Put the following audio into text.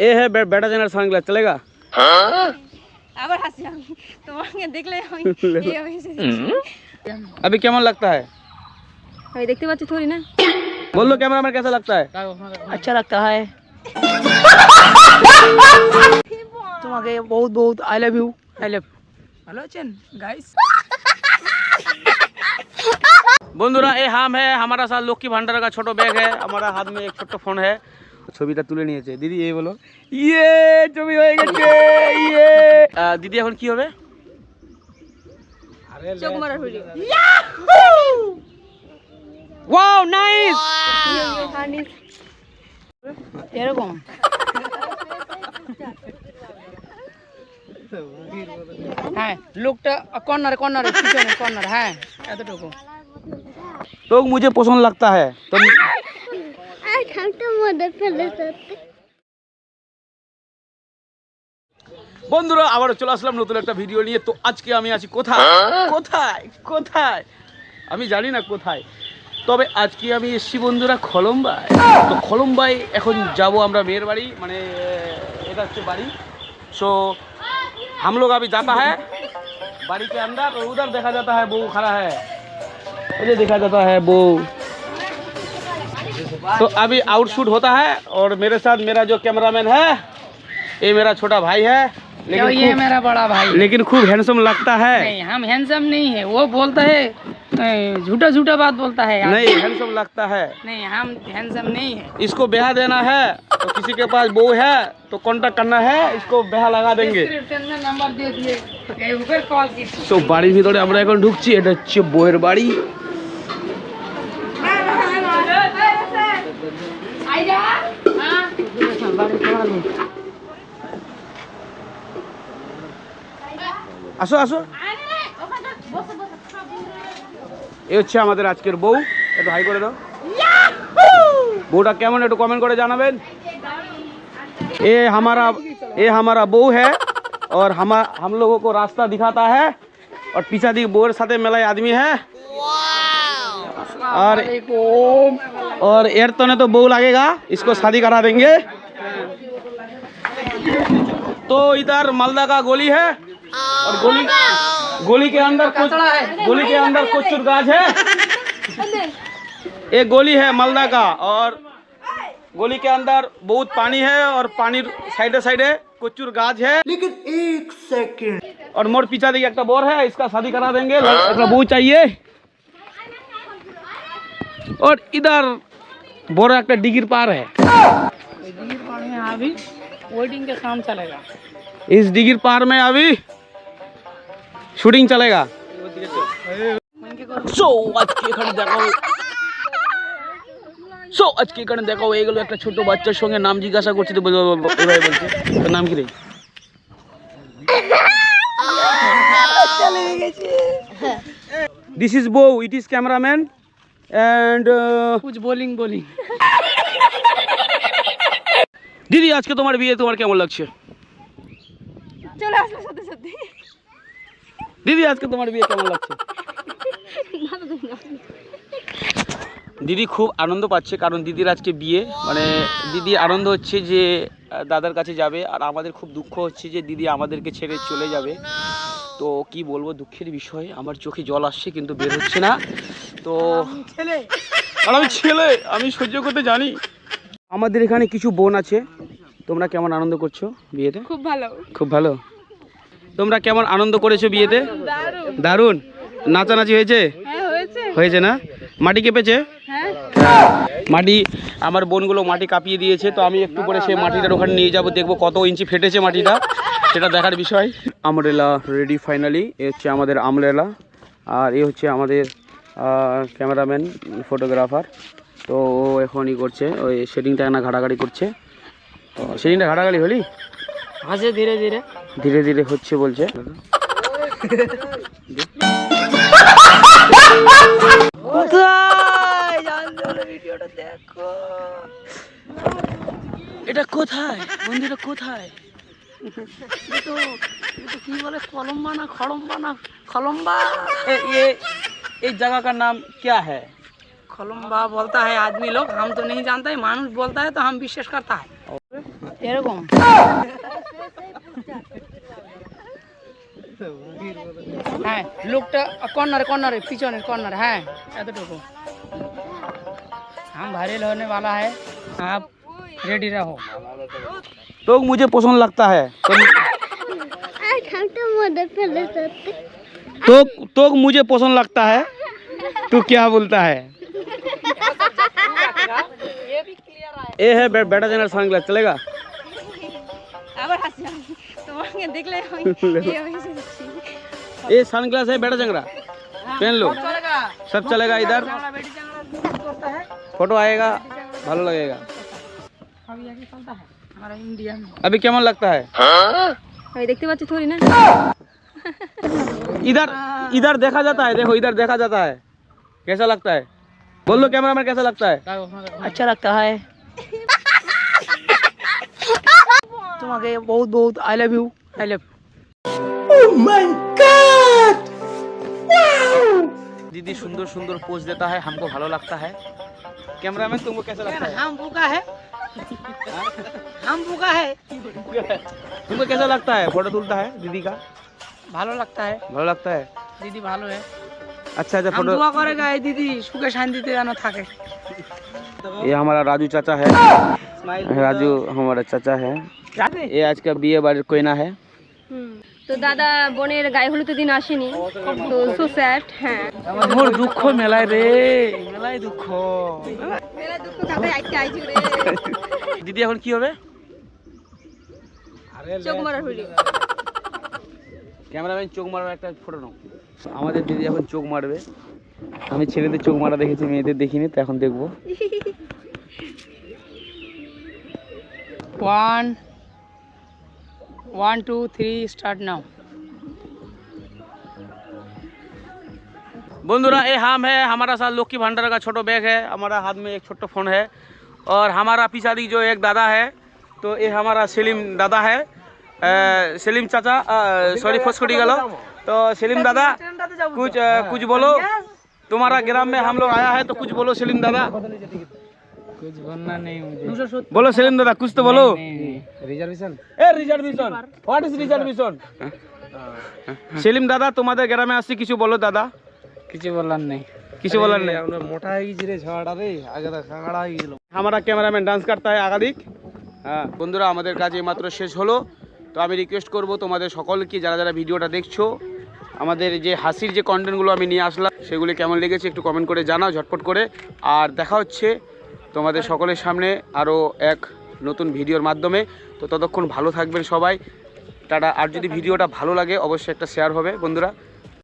ये है बे, बेटा जनर सनग्लास चलेगा আবার হাসি আমি তোমাকে দেখলে আমি এই অবস্থা अभी केमन लगता है আমি দেখতে পাচ্ছি থোড়ি না बोल लो कैमरा मैन कैसा लगता है अच्छा लगता है তোমাকে বহুত বহুত I love you I love ভালো আছেন গাইস বন্ধুরা এই হাম है हमारा साथ लक्ष्मी भंडार का छोटा बैग है हमारा हाथ में एक ছোট্ট ফোন है ছবিটা তুলে নিয়েছে। দিদি এই বলো। ইয়ে ছবি হয়ে গেছে ইয়ে। দিদি এখন কি হবে? Wow nice! এরকম। হ্যাঁ লোকটা কর্নার কর্নারে কর্নার হ্যাঁ এতটুকু। তো মুখে পছন্দ লাগতা হ্যাঁ लगता है तो বন্ধুরা আবার চলে আসলাম নতুন একটা ভিডিও নিয়ে তো আজকে আমি আছি কোথায় কোথায় কোথায় আমি জানি না কোথায় তবে আজকে আমি এসছি বন্ধুরা খলম্বায় তো খলম্বায় এখন যাব আমরা মেয়ের বাড়ি মানে এটা হচ্ছে বাড়ি सो हम लोग अभी जाता है बाड़ी के अंदर और उधर देखा जाता है बहू खड़ा है इधर देखा जाता है बहू तो अभी आउटशूट होता है और मेरे साथ मेरा जो कैमरामैन है ये मेरा छोटा भाई है क्यों लेकिन ये खूब, मेरा बड़ा भाई लेकिन खूब हैंडसम लगता है नहीं हम हैंडसम नहीं है वो बोलता है झूठा झूठा बात बोलता है नहीं हैंडसम लगता है नहीं हम हैंडसम नहीं है इसको ब्याह देना है तो किसी के पास बहू है तो कांटेक्ट करना है इसको ब्याह लगा देंगे Description में नंबर दे दिए ऊपर कॉल कीजिए তো বাড়ির ভিতরে আমরা এখন ঢুকছি এটা হচ্ছে বইয়ের বাড়ি আসো আসো এ হচ্ছে আমাদের আজকের বউ একটু হাই করে দাও বউটা কেমন একটু কমেন্ট করে জানাবেন ये हमारा ये हमारा बहू है और हम हम लोगों को रास्ता दिखाता है और पीछा दी बोर साथे मेलाई आदमी है और और एर तो ने तो बहू लगेगा इसको शादी करा देंगे तो इधर मालदा का गोली है और गोली गोली के अंदर कुछ गोली के अंदर कुचुर गाछ है। एक गोली है मालदा का और गोली के अंदर बहुत पानी है और पानी साइडे साइडे कुचुर गाज है। लेकिन एक सेकंड। और मोर पीछा देखिए एक बोर है इसका शादी करा देंगे। एक बहू चाहिए। और इधर बोर एक डिगिर पार है। में अभी वेटिंग के काम चलेगा इस डिगिर पार में अभी शूटिंग चलेगा সো আজকে এখানে দেখাও সো আজকে এখানে দেখাও এগুলো একটা ছোট বাচ্চার সঙ্গে নাম জিজ্ঞাসা করছি তো বলবো- বলবো- এভাবে বলছে তোর নাম কি রে দিস ইজ বউ ইট ইজ ক্যামেরাম্যান অ্যান্ড कुछ बोलिंग बोलिंग দিদি আজকে তোমার বিয়ে তোমার কেমন লাগছে? চলে আসলো সত্যি সত্যি। দিদি আজকে তোমার বিয়ে কেমন লাগছে? দিদি খুব আনন্দ পাচ্ছে কারণ দিদির আজকে বিয়ে। মানে দিদি আনন্দ হচ্ছে যে দাদার কাছে যাবে আর আমাদের খুব দুঃখ হচ্ছে যে দিদি আমাদেরকে ছেড়ে চলে যাবে। তো কি বলব দুঃখের বিষয় আমার চোখে জল আসছে কিন্তু বের হচ্ছে না। তো আমি ছেলে আমি সহ্য করতে জানি। আমাদের এখানে কিছু বোন আছে। তোমরা কেমন আনন্দ করছ বিয়েতে? খুব ভালো। খুব ভালো। তোমরা কেমন আনন্দ করেছ বিয়েতে? দারুণ। নাচানাচি হয়েছে? হ্যাঁ হয়েছে। হয়েছে না? মাটি কেঁপেছে? হ্যাঁ। মাটি আমার বোনগুলো মাটি কাঁপিয়ে দিয়েছে তো আমি একটু করে সেই মাটিটার ওখানে নিয়ে যাব দেখব কত ইঞ্চি ফেটেছে মাটিটা। সেটা দেখার বিষয়। আমরেলা রেডি ফাইনালি এ হচ্ছে আমাদের আমরেলা আর এ হচ্ছে আমাদের ক্যামেরাম্যান ফটোগ্রাফার। তো ও এখন ই করছে ওই সেটিংটা না ঘাটাঘাটি করছে। তো সেটিংটা ঘাটাঘাটি হলি? আছে ধীরে ধীরে। ধীরে ধীরে হচ্ছে বলছে। এটা কোথায়? বন্ধুটা কোথায়? তো কি বলে? কলম্বা না খড়ম্বা না খলম্বা? এই জায়গা কার নাম ক্যা হ্যাঁ का नाम क्या है खलम्बा बोलता है आदमी लोग हम तो नहीं जानते मानुष बोलता है तो हम विश्वास करता है এরকম হ্যাঁ লোকটা কর্নারে কর্নারে পিছনে কর্নার হ্যাঁ এতটুকু हम वायरल होने वाला है आप रेडी रहो तो मुझे पसंद लगता है तो तो तो मुझे पसंद लगता है तू क्या बोलता है ए है बे, बेटा जनरल सांग चलेगा? देख ले ये सनग्लास है। बेटा जंगरा पहन लो। सब चलेगा इधर। फ़ोटो आएगा भालो लगेगा। अभी क्या मन लगता है? देखते बच्चे थोड़ी ना? इधर इधर देखा जाता है देखो इधर देखा जाता है। कैसा लगता है? बोल लो कैमरा मैन कैसा लगता है? अच्छा लगता है। তোমাকে বহুত বহুত I love you I love দিদি সুন্দর সুন্দর পোজ দেতা है हमको ভালো লাগতা है कैमरा में तुमको कैसा लगता है हम भूखा है हम भूखा है तुमको कैसा लगता है फोटो तुलता है दीदी का ভালো লাগতা है ভালো লাগতা है দিদি ভালো है আচ্ছা আচ্ছা ফটো দোয়া করে গায়ে দিদি সুখে শান্তিতে যেন থাকে। ये हमारा राजू चाचा है राजू हमारा चाचा है ये आज का बीए बार कोयना है তো দাদা বোনের গায়ে হলুদের দিন আসেনি তো সো স্যাড হ্যাঁ মোর দুঃখ মেলায় রে মেলায় দুঃখ মেলা দুঃখ কাটাই আইতে আইছি রে দিদি এখন কি হবে চোখ মারার ভিডিও ক্যামেরাম্যান চোখ মারার একটা ফটো নাও আমাদের দিদি এখন চোখ মারবে আমি ছেলেদের চোখ মারা দেখেছি মেয়েদের দেখিনি তো এখন দেখবো One one two three start now बंधुरा ये हम है हमारा साथ लोकी भंडार का छोटो बैग है हमारा हाथ में एक छोटो फ़ोन है और हमारा पीछा दी जो एक दादा है तो ये हमारा सलीम दादा है आ, चाचा सॉरी फसकुटी गलो। तो सलीम दादा कुछ आ, कुछ बोलो। तुम्हारा ग्राम में हम लोग आया है तो कुछ बोलो सेलिम दादा। कुछ बोलना नहीं मुझे बोलो सेलिम दादा कुछ तो बोलो reservation A reservation what is reservation Salim দাদা তোমাদের গ্রামে আসছি কিছু বলো দাদা কিছু বলার নেই কিছু বলার নেই আমরা মোটা হয়ে গেছি রে ঝাড়া রে আগে তো কাঁকড়া হয়ে গেছিল हमारा कैमरामैन डांस करता है আগাদিক হ্যাঁ বন্ধুরা আমাদের কাজ এইমাত্র শেষ হলো তো আমি রিকোয়েস্ট করব তোমাদের সকলকে যারা যারা ভিডিওটা দেখছো আমাদের যে হাসির যে কন্টেন্টগুলো আমি নিয়ে আসলাম সেগুলি কেমন লেগেছে একটু কমেন্ট করে জানাও ঝটপট করে আর দেখা হচ্ছে তোমাদের সকলের সামনে আরও এক নতুন ভিডিওর মাধ্যমে। তো ততক্ষণ ভালো থাকবেন সবাই। টাটা। আর যদি ভিডিওটা ভালো লাগে, অবশ্যই একটা শেয়ার হবে। বন্ধুরা